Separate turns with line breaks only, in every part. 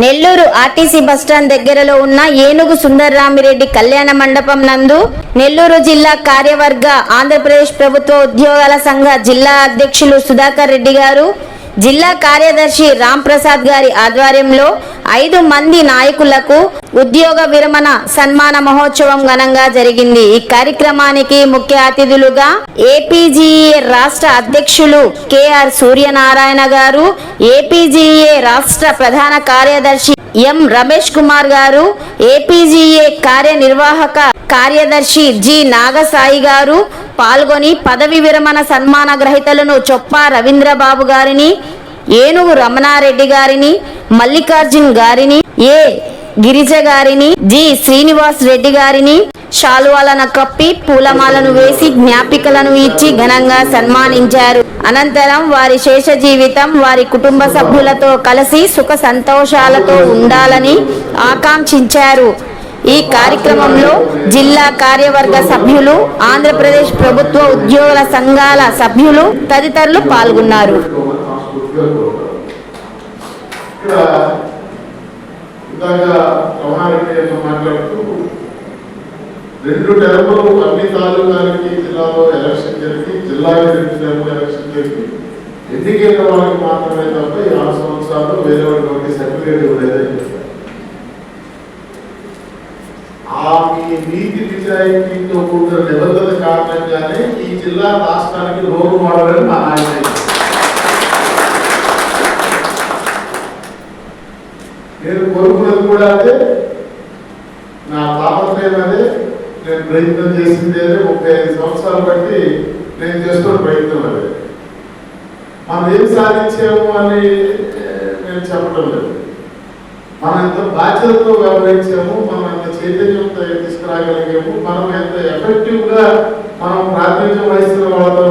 Nellore RTC bus stand దగ్గరలో ఉన్న ఏనుగు సుందర్రామిరెడ్డి కళ్యాణ మండపం నందు నెల్లూరు జిల్లా కార్యవర్గ ఆంధ్రప్రదేశ్ ప్రభుత్వ ఉద్యోగాల సంఘ జిల్లా అధ్యక్షులు సుధాకర్ రెడ్డి గారు జిల్లా కార్యదర్శి రామ్ ప్రసాద్ గారి ఆధ్వర్యంలో ఐదు మంది నాయకులకు ఉద్యోగ విరమణ సన్మాన మహోత్సవం ఘనంగా జరిగింది. ఈ కార్యక్రమానికి ముఖ్య అతిథులుగా ఏపీజీఏ రాష్ట్ర అధ్యక్షులు కెఆర్ సూర్యనారాయణ గారు ఏపీజీఏ రాష్ట్ర ప్రధాన కార్యదర్శి ఎం. రమేష్ కుమార్ గారు ఏపీజీఏ కార్యనిర్వాహక కార్యదర్శి జి నాగసాయి గారు పాల్గొని పదవి విరమణ సన్మాన గ్రహీతలను చొప్పా రవీంద్రబాబు గారిని ఏనుగు రమణారెడ్డి గారిని మల్లికార్జున్ గారిని ఏ గిరిజ గారిని జి శ్రీనివాస్ రెడ్డి గారిని శాలువాలను కప్పి పూలమాలను వేసి జ్ఞాపికలను ఇచ్చి ఘనంగా సన్మానించారు. అనంతరం వారి శేష జీవితం వారి కుటుంబ సభ్యులతో కలిసి సుఖ సంతోషాలతో ఉండాలని ఆకాంక్షించారు. ఈ కార్యక్రమంలో జిల్లా కార్యవర్గ సభ్యులు ఆంధ్రప్రదేశ్ ప్రభుత్వ ఉద్యోగుల సంఘాల సభ్యులు తదితరులు పాల్గొన్నారు.
రెండు టర్ములు అన్ని తాలూకాలకి జిల్లాలో ఎలక్షన్ జరిగి జిల్లాకి రెండు టర్ములు ఎలక్షన్ వాళ్ళకి మాత్రమే తప్ప ఈ ఆరు సంవత్సరాలు వేరే వాళ్ళకి సర్టిఫికేట్ ఇవ్వలేదని చెప్పారు. ఆ మీ నీతి నిజాయితీతో కూడిన నిబంధన కారణంగానే ఈ జిల్లా రాష్ట్రానికి రోడ్డు మోడలని మా నాయకుడు నేను కోరుకున్నది కూడా అదే నా తాపత్రయం అదే నేను ప్రయత్నం చేసింది అదే ముప్పై ఐదు సంవత్సరాలు బట్టి నేను చేస్తున్న ప్రయత్నం అదే. మనం ఏం సాధించాము అని నేను చెప్పడం లేదు. మనం ఎంత బాధ్యతతో వ్యవహరించాము మనం ఎంత చైతన్యంతో తీసుకురాగలిగాము మనం ఎంత ఎఫెక్టివ్గా మనం ప్రాతినిధ్యం వహిస్తున్న వాళ్ళతో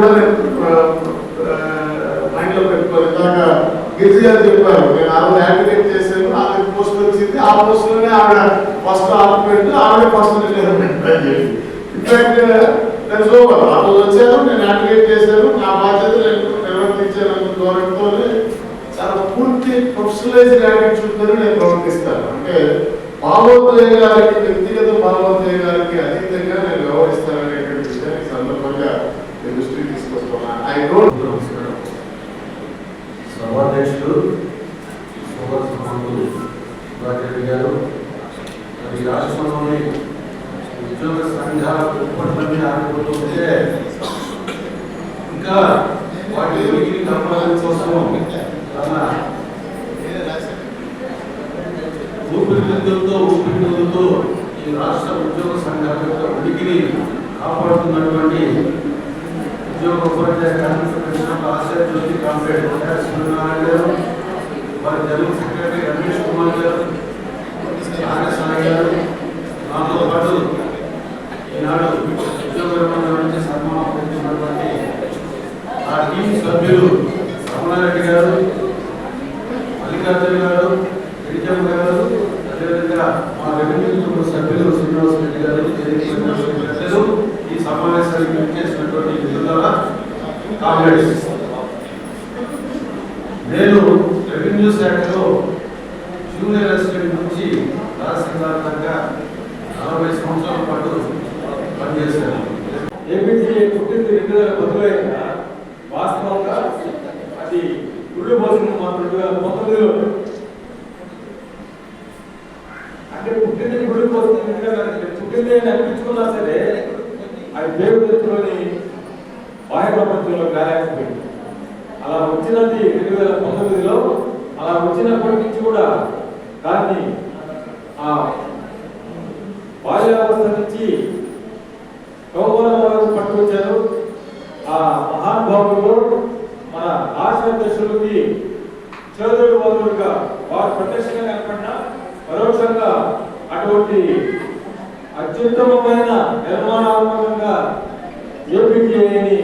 కూడా నేను మైండ్లో పెట్టుకోవాలి ఇందాక గిరిజి గారు చెప్పారు నేను ఆవిడ యాక్టివేట్ చేశాను ఆవిడ పోస్ట్ వచ్చింది ఆ పోస్ట్లోనే ఆవిడ ఫస్ట్ ఆర్గ్యుమెంట్ ఆవిడ ఫస్ట్ ఇన్ఫాక్ట్ నేను సూపర్ ఆ రోజు వచ్చాను నేను యాక్టివేట్ చేశాను నా బాధ్యత నేను నిర్వర్తించాను అన్న చాలా పూర్తి ప్రొఫెషనలైజ్డ్ యాటిట్యూడ్తో నేను ప్రవర్తిస్తాను. అంటే భావోద్వేగాలకి వ్యక్తిగత భావోద్వేగాలకి అతీతంగా నేను వ్యవహరిస్తాను విషయాన్ని ఈ సందర్భంగా నేను దృష్టికి తీసుకొస్తున్నా. ఐ డోంట్
సభాధ్యక్షులు సోదర సమానులు గారు మరి రాష్ట్రంలోని ఉద్యోగ సంఘాల ఉత్పత్తులన్నీ ఆగిపోతుంటే ఇంకా వాటి కంపెనీ కోసం తన ఊపిరితిత్తులతో ఊపిరితిత్తులతో ఈ రాష్ట్ర ఉద్యోగ సంఘాల యొక్క ఉనికిని కాపాడుతున్నటువంటి ఉద్యోగ ఉపాధ్యాయ కార్మిక కమిషన్ ఆశయ జ్యోతి కాంపేట్ సూర్యనారాయణ గారు వారి జనరల్ సెక్రటరీ రమేష్ కుమార్ గారు నాగసాయి గారు నాతో పాటు ఈనాడు ఉద్యోగ నుంచి సన్మానం పొందుతున్నటువంటి ఆ టీం సభ్యులు రమణారెడ్డి గారు మల్లికార్జున గారు గిరిజమ్మ గారు అదేవిధంగా మా రెవెన్యూ సభ్యులు శ్రీనివాస రెడ్డి గారు పెద్దలు ఈ సమావేశానికి విచ్చేసినటువంటి విధుల కాంగ్రెస్. నేను రెవెన్యూ శాఖలో జూనియర్ అసిస్టెంట్ నుంచి తహసీల్దార్గా నలభై సంవత్సరాల పాటు పనిచేశాను.
ఏపీసీ పుట్టింది రెండు వేల పదివేల వాస్తవంగా అది గుళ్ళు పోసిన మాత్రం రెండు వేల పంతొమ్మిదిలో అంటే పుట్టింది గుళ్ళు పోతుంది పుట్టింది అని అనిపించుకున్నా సరే అది దేవుడి ఎత్తులోని బాహ్య ప్రపంచంలో కాలేకపోయింది అలా వచ్చినది రెండు వేల పంతొమ్మిదిలో అలా వచ్చినప్పటి నుంచి కూడా దాన్ని ఆ బాల్యావస్థ నుంచి కౌమారం వరకు పట్టుకొచ్చారు. ఆ మహానుభావులు మన రాష్ట్ర అధ్యక్షులకి చేదుడు వదులుగా వారు ప్రత్యక్షంగా కనపడినా పరోక్షంగా అటువంటి అత్యుత్తమమైన నిర్మాణాత్మకంగా ఏపీటీఐని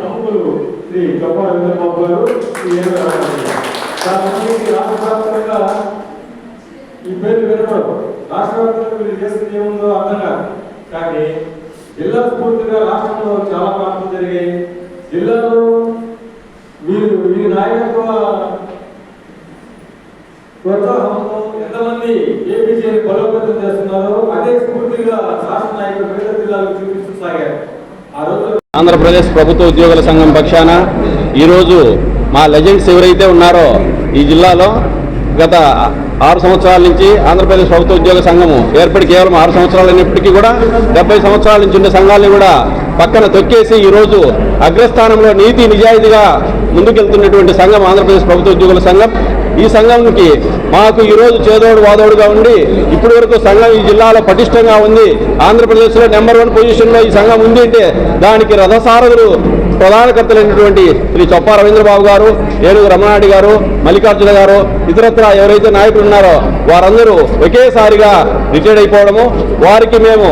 ప్రముఖులు శ్రీ గొప్ప రవీంద్రబాబు గారు ఈ రాష్ట్ర వ్యాప్తంగా ఈ పేరు వినడం రాష్ట్ర వ్యాప్తంగా వీళ్ళు చేస్తుంది ఏముందో అర్థం కాదు. కానీ జిల్లా స్ఫూర్తిగా రాష్ట్రంలో చాలా మార్పులు జరిగాయి. జిల్లాలో వీరు వీరి నాయకత్వ ప్రోత్సాహంతో ఎంతమంది ఏపీజీని బలోపేతం చేస్తున్నారో
ఆంధ్రప్రదేశ్ ప్రభుత్వ ఉద్యోగుల సంఘం పక్షాన ఈరోజు మా లెజెండ్స్ ఎవరైతే ఉన్నారో ఈ జిల్లాలో గత ఆరు సంవత్సరాల నుంచి ఆంధ్రప్రదేశ్ ప్రభుత్వ ఉద్యోగ సంఘము ఏర్పడి కేవలం ఆరు సంవత్సరాలు అయినప్పటికీ కూడా డెబ్బై సంవత్సరాల నుంచి ఉండే సంఘాలను కూడా పక్కన తొక్కేసి ఈరోజు అగ్రస్థానంలో నీతి నిజాయితీగా ముందుకెళ్తున్నటువంటి సంఘం ఆంధ్రప్రదేశ్ ప్రభుత్వ ఉద్యోగుల సంఘం. ఈ సంఘంకి మాకు ఈరోజు చేదోడు వాదోడుగా ఉండి ఇప్పటి వరకు సంఘం ఈ జిల్లాలో పటిష్టంగా ఉంది. ఆంధ్రప్రదేశ్లో నెంబర్ వన్ పొజిషన్లో ఈ సంఘం ఉంది అంటే దానికి రథసారథులు ప్రధానకర్తలైనటువంటి శ్రీ చొప్పా రవీంద్రబాబు గారు ఏడుగు రమణాడి గారు మల్లికార్జున గారు ఇతరత్ర ఎవరైతే నాయకులు ఉన్నారో వారందరూ ఒకేసారిగా రిటైర్డ్ అయిపోవడము. వారికి మేము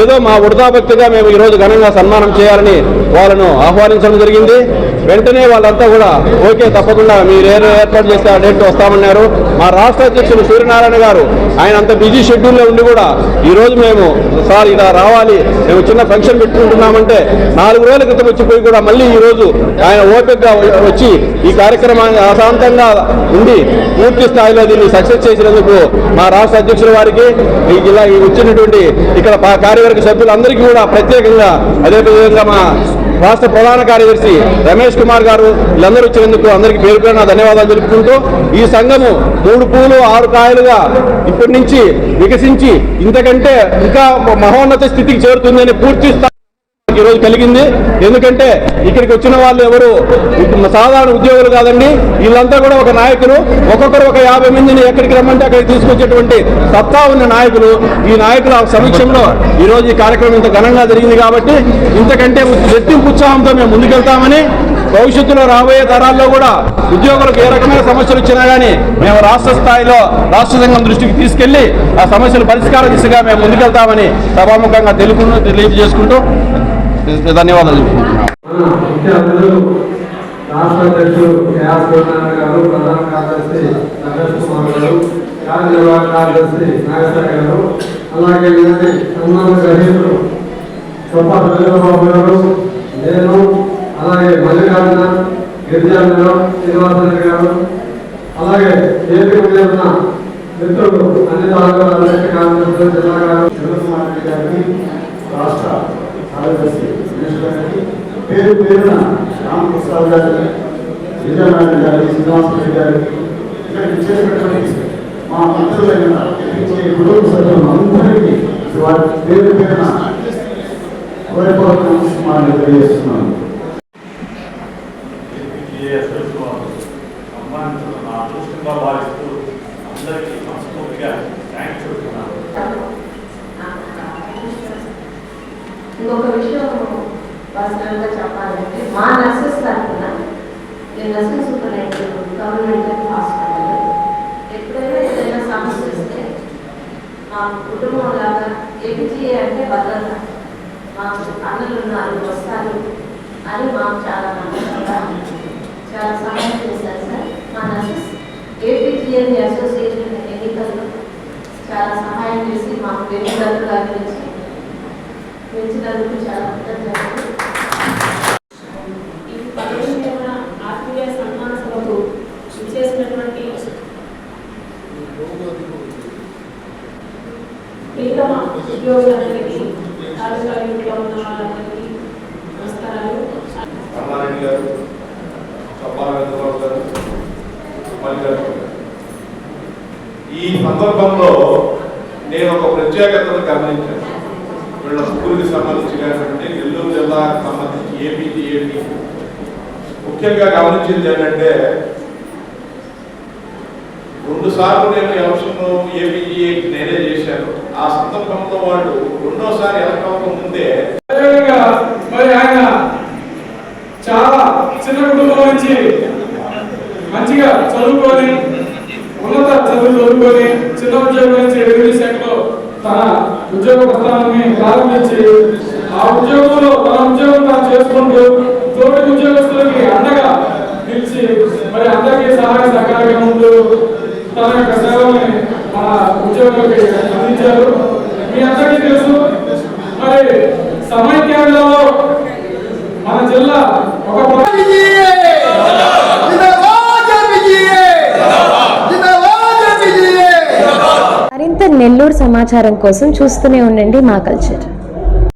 ఏదో మా వృధాభక్తిగా మేము ఈరోజు ఘనంగా సన్మానం చేయాలని వాళ్ళను ఆహ్వానించడం జరిగింది. వెంటనే వాళ్ళంతా కూడా ఓకే తప్పకుండా మీరు ఏ ఏర్పాటు చేస్తే ఆ డేట్ వస్తామన్నారు. మా రాష్ట్ర అధ్యక్షులు సూర్యనారాయణ గారు ఆయన అంత బిజీ షెడ్యూల్లో ఉండి కూడా ఈరోజు మేము సార్ ఇలా రావాలి మేము చిన్న ఫంక్షన్ పెట్టుకుంటున్నామంటే నాలుగు రోజుల క్రితం వచ్చిపోయి కూడా మళ్ళీ ఈ రోజు ఆయన ఓపికగా వచ్చి ఈ కార్యక్రమాన్ని అశాంతంగా ఉండి పూర్తి స్థాయిలో దీన్ని సక్సెస్ చేసినందుకు మా రాష్ట్ర అధ్యక్షుల వారికి ఇలా జిల్లా ఈ వచ్చినటువంటి ఇక్కడ కార్యవర్గ సభ్యులందరికీ కూడా ప్రత్యేకంగా అదేవిధంగా మా రాష్ట్ర ప్రధాన కార్యదర్శి రమేష్ కుమార్ గారు వీళ్ళందరూ వచ్చినందుకు అందరికీ పేరు పేరున ధన్యవాదాలు తెలుపుకుంటూ ఈ సంఘము మూడు పూలు ఆరు కాయలుగా ఇప్పటి నుంచి వికసించి ఇంతకంటే ఇంకా మహోన్నత స్థితికి చేరుతుందని పూర్తి ఈరోజు కలిగింది. ఎందుకంటే ఇక్కడికి వచ్చిన వాళ్ళు ఎవరు? సాధారణ ఉద్యోగులు కాదండి. వీళ్ళంతా కూడా ఒక నాయకులు. ఒక్కొక్కరు ఒక యాభై మందిని ఎక్కడికి రమ్మంటే అక్కడికి తీసుకొచ్చేటువంటి సత్తా ఉన్న నాయకులు. ఈ నాయకుల సమక్షంలో ఈరోజు ఈ కార్యక్రమం ఇంత ఘనంగా జరిగింది కాబట్టి ఇంతకంటే రెట్టింపు ఉత్సాహంతో మేము ముందుకెళ్తామని భవిష్యత్తులో రాబోయే తరాల్లో కూడా ఉద్యోగులకు ఏ రకమైన సమస్యలు వచ్చినా కానీ మేము రాష్ట్ర స్థాయిలో రాష్ట్ర సంఘం దృష్టికి తీసుకెళ్ళి ఆ సమస్యలు పరిష్కార దిశగా మేము ముందుకెళ్తామని సభాముఖంగా తెలుపు తెలియజేసుకుంటూ ధన్యవాదాలు చెప్పుకుంటున్నాను
రాష్ట్ర అధ్యక్షులు కేఆర్ సూర్యనారాయణ గారు ప్రధాన కార్యదర్శి రమేష్ కుమార్ గారు కార్యనిర్వాహక కార్యదర్శి నాగేశ్వర గారు అలాగే ఇలాంటి సన్మాన గ్రహీతులు చొప్ప చంద్రబాబు గారు నేను అలాగే మల్లికార్జున గిరిజాన శ్రీనివాసరెడ్డి గారు అలాగే ఏపీ ఉన్న మిత్రులు అన్ని తాలూకాల అధ్యక్ష కార్యదర్శులు జిల్లా గారు
చంద్రకుమార్ రెడ్డి గారికి రాష్ట్ర కార్యదర్శి సురేష్ గారికి పేరు పేరున రామప్రసాద్ గారికి విజయనారాయణ గారికి శ్రీనివాసరావు రెడ్డి గారికి ఇక్కడ ఇచ్చేటటువంటి మా మంత్రులైన కుటుంబ సభ్యులు అందరికీ వారి పేరు పేరున హృదయపూర్వక నమస్కారాలు తెలియజేస్తున్నాను.
సంబంధించిన అదృష్టంగా భావిస్తూ అందరికీ మనస్ఫూర్తిగా థ్యాంక్స్ చెప్తున్నాను
ఇంకొక విషయం పర్సనల్గా చెప్పాలంటే మా నర్సెస్ తరఫున నేను నర్సింగ్ సూపరింటెండెంట్ గవర్నమెంట్ హాస్పిటల్ ఎప్పుడైనా ఏదైనా సమస్య వస్తే మా కుటుంబం లాగా ఏపీజీఏ అంటే భద్రత మాకు అన్నలు ఉన్నారు వస్తారు అని మాకు చాలా చాలా సహాయం చేశారు సార్. మా నర్సెస్ ఏపీజీఎన్ అసోసియేషన్ ఎన్నికల్లో చాలా సహాయం చేసి మాకు ఎన్నికలు గారించి పెంచినందుకు చాలా కృతజ్ఞతలు.
ఈ ఆత్మీయ సన్మాన సభకు చేసినటువంటి ప్రీతమ ఉద్యోగులందరికీ తాలూకాలో ఉన్న వాళ్ళందరికీ నమస్కారాలు.
గారు గారు గారు. ఈ సందర్భంలో నేను ఒక ప్రత్యేకతను గమనించాను. వీళ్ళ స్కూల్కి సంబంధించి కానివ్వండి నెల్లూరు జిల్లాకు సంబంధించి ఏపీకి ఏపీ. ముఖ్యంగా గమనించింది ఏంటంటే రెండు సార్లు నేను ఎలక్షన్ ఏపీకి నేనే చేశాను. ఆ సందర్భంలో వాళ్ళు రెండోసారి ఎలక్షన్ ముందే
మరి ఆయన చాలా చిన్న కుటుంబం నుంచి మంచిగా చదువుకొని ఉన్నత చదువు చదువుకొని చిన్న ఉద్యోగం నుంచి రెవెన్యూ శాఖలో తన ఉద్యోగ ప్రస్థానాన్ని ప్రారంభించి ఆ ఉద్యోగంలో తన ఉద్యోగంగా చేసుకుంటూ తోటి
ఉద్యోగస్తులకి అండగా నిలిచి మరి అందరికీ సహాయ సహకారంగా ఉంటూ తన యొక్క సేవల్ని మన ఉద్యోగులకి అందించారు మీ అందరికీ తెలుసు మరి సమైక్యాంధ్రలో మన జిల్లా ఒక ప్ర-
మరింత నెల్లూరు సమాచారం కోసం చూస్తూనే ఉండండి మా కల్చర్.